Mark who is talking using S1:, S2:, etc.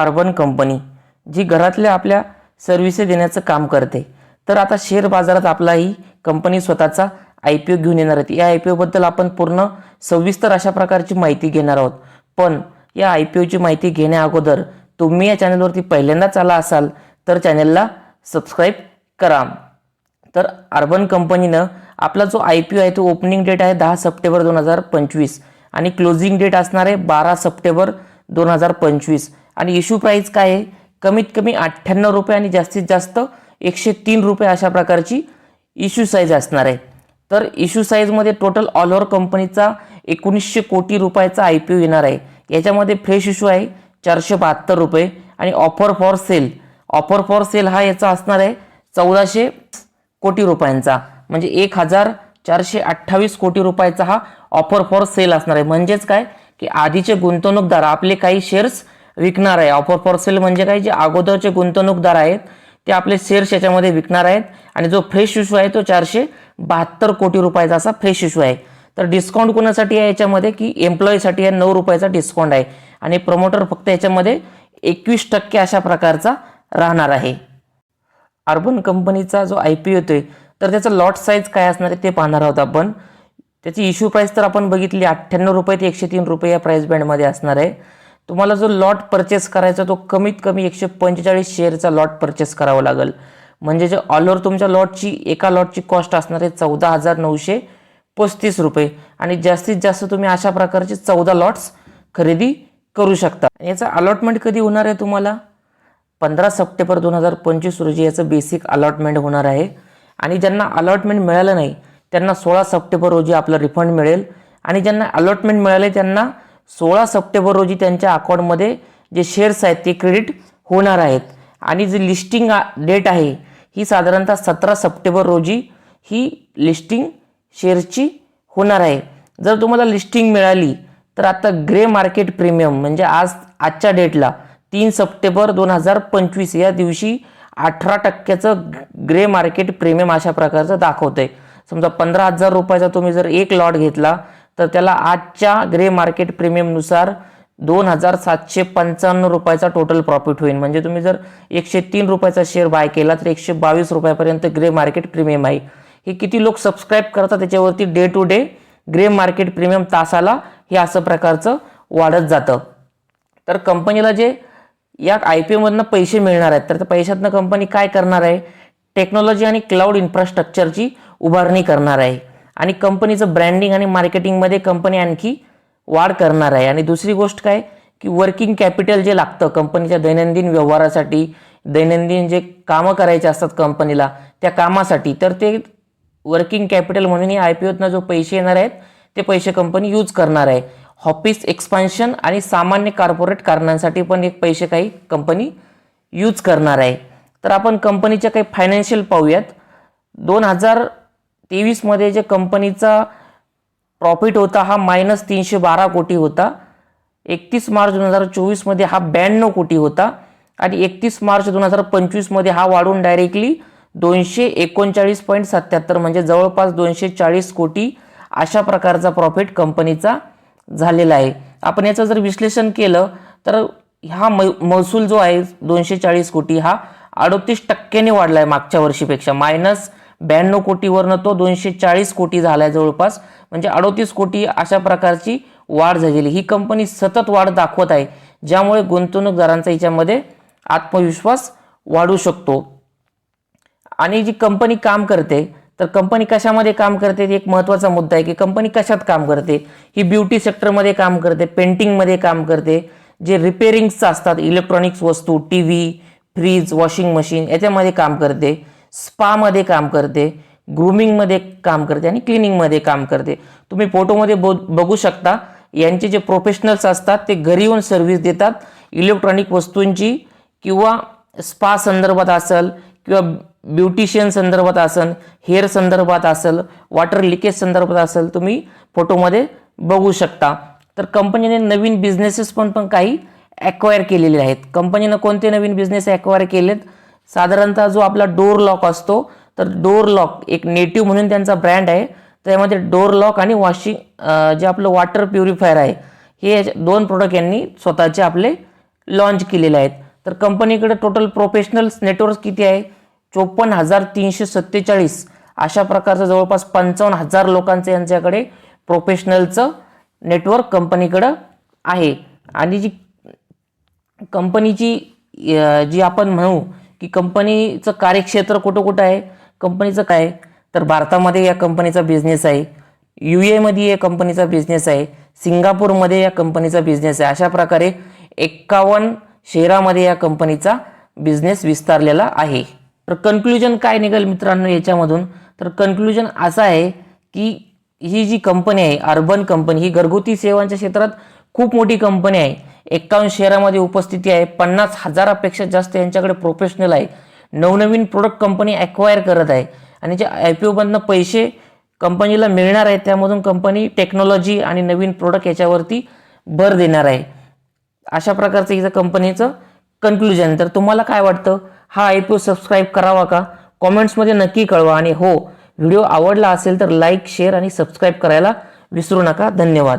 S1: Urban company जी घरातल्या आपल्या services देण्याचं काम करते. तर आता शेअर बाजारात आपला ही कंपनी स्वतःचा आय पी ओ घेऊन येणार आहेत. या आय पी ओबद्दल आपण पूर्ण सविस्तर अशा प्रकारची माहिती घेणार आहोत. पण या आय पी ओची माहिती घेण्या अगोदर तुम्ही या चॅनलवरती पहिल्यांदाच आला असाल तर चॅनलला सबस्क्राईब करा. तर अर्बन कंपनीनं आपला जो आय पी ओ आहे तो ओपनिंग डेट आहे दहा सप्टेंबर दोन हजार पंचवीस. आणि क्लोजिंग डेट असणार आहे बारा सप्टेंबर दोन हजार पंचवीस. आणि इश्यू प्राईस काय आहे? कमीत कमी अठ्ठ्याण्णव रुपये आणि जास्तीत जास्त एकशे तीन रुपये अशा प्रकारची इश्यू साईज असणार आहे. तर इश्यू साईजमध्ये टोटल ऑल ओव्हर कंपनीचा एकोणीसशे कोटी रुपयाचा आय पी ओ येणार आहे. याच्यामध्ये फ्रेश इश्यू आहे चारशे बहात्तर रुपये आणि offer for sale offer for sale हा याचा असणार आहे चौदाशे कोटी रुपयांचा. म्हणजे एक हजार चारशे अठ्ठावीस कोटी रुपयाचा हा ऑफर फॉर सेल असणार आहे. म्हणजेच काय? की आधीचे गुंतवणूकदार आपले काही शेअर्स विकणार आहे. ऑफर फॉर सेल म्हणजे काय? जे अगोदरचे गुंतवणूकदार आहेत ते आपले शेअर्स याच्यामध्ये विकणार आहेत आणि जो फ्रेश इश्यू आहे तो चारशे बहात्तर कोटी रुपयाचा असा फ्रेश इश्यू आहे. तर डिस्काउंट कोणासाठी आहे याच्यामध्ये? की एम्प्लॉईसाठी आहे नऊ रुपयाचा डिस्काउंट आहे. आणि प्रमोटर फक्त याच्यामध्ये एकवीस टक्के अशा प्रकारचा राहणार आहे. अर्बन कंपनीचा जो आय पी येतोय तर त्याचा लॉट साईज काय असणार आहे ते पाहणार आहोत आपण. त्याची इश्यू प्राईस तर आपण बघितली अठ्ठ्याण्णव रुपये ते एकशे तीन रुपये या प्राईस बँडमध्ये असणार आहे. तुम्हाला जो लॉट परचेस करायचा तो कमीत कमी एकशे पंचेचाळीस शेअरचा लॉट परचेस करावा लागेल. म्हणजे जे ऑल ओव्हर तुमच्या लॉटची एका लॉटची कॉस्ट असणार आहे चौदा हजार नऊशे पस्तीस रुपये. आणि जास्तीत जास्त तुम्ही अशा प्रकारचे चौदा लॉट्स खरेदी करू शकता. याचं अलॉटमेंट कधी होणार आहे तुम्हाला? पंधरा सप्टेंबर दोन हजार पंचवीस रोजी याचं बेसिक अलॉटमेंट होणार आहे. आणि ज्यांना अलॉटमेंट मिळालं नाही त्यांना सोळा सप्टेंबर रोजी आपलं रिफंड मिळेल. आणि ज्यांना अलॉटमेंट मिळाले त्यांना सोळा सप्टेंबर रोजी त्यांच्या अकाउंटमध्ये जे शेअर्स आहेत ते क्रेडिट होणार आहेत. आणि जी लिस्टिंग डेट आहे ही साधारणतः सतरा सप्टेंबर रोजी ही लिस्टिंग शेअर्सची होणार आहे. जर तुम्हाला लिस्टिंग मिळाली तर आता ग्रे मार्केट प्रीमियम म्हणजे आज आजच्या डेटला तीन सप्टेंबर दोन हजार पंचवीस या दिवशी अठरा टक्क्याचं ग्रे मार्केट प्रीमियम अशा प्रकारचं दाखवतं आहे समजा पंधरा हजार रुपयाचा तुम्ही जर एक लॉट घेतला तर त्याला आजच्या ग्रे मार्केट प्रीमियमनुसार दोन हजार सातशे पंचावन्न रुपयाचा टोटल प्रॉफिट होईल. म्हणजे तुम्ही जर एकशे तीन रुपयाचा शेअर बाय केला तर एकशे बावीस रुपयापर्यंत ग्रे मार्केट प्रीमियम आहे. हे किती लोक सबस्क्राईब करतात त्याच्यावरती day to day grey market premium तासाला हे असं प्रकारचं वाढत जातं. तर कंपनीला जे या आय पी ओमधनं पैसे मिळणार आहेत तर त्या पैशातनं कंपनी काय करणार आहे? टेक्नॉलॉजी आणि क्लाउड इन्फ्रास्ट्रक्चरची उभारणी करणार आहे. आणि कंपनीचं ब्रँडिंग आणि मार्केटिंगमध्ये कंपनी आणखी वाढ करणार आहे. आणि दुसरी गोष्ट काय? की वर्किंग कॅपिटल जे लागतं कंपनीच्या दैनंदिन व्यवहारासाठी दैनंदिन जे कामं करायचे असतात कंपनीला त्या कामासाठी तर ते वर्किंग कॅपिटल म्हणून आय पी ओतनं जो पैसे येणार आहेत ते पैसे कंपनी यूज करणार आहे. ऑफिस एक्सपान्शन आणि सामान्य कॉर्पोरेट कारणांसाठी पण एक पैसे काही कंपनी यूज करणार आहे. तर आपण कंपनीच्या काही फायनान्शियल पाहूयात. दोन हजार तेवीसमध्ये जे कंपनीचा प्रॉफिट होता हा मायनस तीनशे बारा कोटी होता. एकतीस मार्च दोन हजार चोवीसमध्ये हा ब्याण्णव कोटी होता. आणि एकतीस मार्च दोन हजार पंचवीसमध्ये हा वाढून डायरेक्टली दोनशे एकोणचाळीस पॉईंट सत्याहत्तर म्हणजे जवळपास दोनशे चाळीस कोटी अशा प्रकारचा प्रॉफिट कंपनीचा झालेला आहे. आपण याचं जर विश्लेषण केलं तर हा म महसूल जो आहे दोनशे चाळीस कोटी हा अडोतीस टक्क्याने वाढला आहे मागच्या वर्षीपेक्षा. मायनस ब्याण्णव कोटीवरनं तो दोनशे चाळीस कोटी झाला आहे जवळपास. म्हणजे अडोतीस कोटी अशा प्रकारची वाढ झालेली ही कंपनी सतत वाढ दाखवत आहे ज्यामुळे गुंतवणूकदारांचा याच्यामध्ये आत्मविश्वास वाढू शकतो. आणि जी कंपनी काम करते तर कंपनी कशामध्ये काम करते? एक महत्त्वाचा मुद्दा आहे की कंपनी कशात काम करते? ही ब्युटी सेक्टरमध्ये काम करते पेंटिंगमध्ये काम करते. जे रिपेरिंग्सचं असतात इलेक्ट्रॉनिक्स वस्तू T V fridge washing machine याच्यामध्ये काम करते. स्पामध्ये काम करते ग्रूमिंगमध्ये काम करते आणि क्लिनिंगमध्ये काम करते. तुम्ही फोटोमध्ये बो बघू शकता यांचे जे प्रोफेशनल्स असतात ते घरी येऊन सर्व्हिस देतात. इलेक्ट्रॉनिक वस्तूंची किंवा स्पा संदर्भात असेल किंवा ब्युटिशियन संदर्भात असेल हेअर संदर्भात असेल वॉटर लिकेज संदर्भात असेल तुम्ही फोटोमध्ये बघू शकता. तर कंपनीने नवीन बिझनेसेस पण पण काही ॲक्वायर केलेले आहेत. कंपनीनं कोणते नवीन बिझनेस ॲक्वायर केलेत? साधारणतः जो आपला डोर लॉक असतो तर डोर लॉक एक नेटिव्ह म्हणून त्यांचा ब्रँड आहे. त्यामध्ये डोर लॉक आणि वॉशिंग जे आपलं वॉटर प्युरिफायर आहे हे दोन प्रोडक्ट यांनी स्वतःचे आपले लॉन्च केलेले आहेत. तर कंपनीकडे टोटल प्रोफेशनल्स नेटवर्क किती आहे? चोपन्न हजार तीनशे सत्तेचाळीस. अशा प्रकारचं जवळपास पंचावन्न हजार लोकांचं यांच्याकडे प्रोफेशनलचं नेटवर्क कंपनीकडं आहे. आणि जी कंपनीची जी आपण म्हणू की कंपनीचं कार्यक्षेत्र कुठं कुठं आहे? कंपनीचं काय? तर भारतामध्ये या कंपनीचा बिझनेस आहे. यू एमध्ये या कंपनीचा बिझनेस आहे. सिंगापूरमध्ये या कंपनीचा बिझनेस आहे. अशा प्रकारे एक्कावन्न शहरामध्ये या कंपनीचा बिझनेस विस्तारलेला आहे. तर कन्क्लुजन काय निघेल मित्रांनो याच्यामधून? तर कन्क्लुजन असं आहे की ही जी कंपनी आहे अर्बन कंपनी ही घरगुती सेवांच्या क्षेत्रात खूप मोठी कंपनी आहे. एक्कावन्न शहरामध्ये उपस्थिती आहे. पन्नास हजारापेक्षा जास्त यांच्याकडे प्रोफेशनल आहे. नवनवीन प्रोडक्ट कंपनी ॲक्वायर करत आहे. आणि जे आय पी ओमधनं पैसे कंपनीला मिळणार आहे त्यामधून कंपनी टेक्नॉलॉजी आणि नवीन प्रोडक्ट याच्यावरती भर देणार आहे. अशा प्रकारचं इथं कंपनीचं कन्क्लुजन तर तुम्हाला काय वाटतं? हा आय पी ओ सबस्क्राईब करावा का? कॉमेंट्समध्ये नक्की कळवा. आणि हो व्हिडिओ आवडला असेल तर लाईक शेअर आणि सबस्क्राईब करायला विसरू नका. धन्यवाद.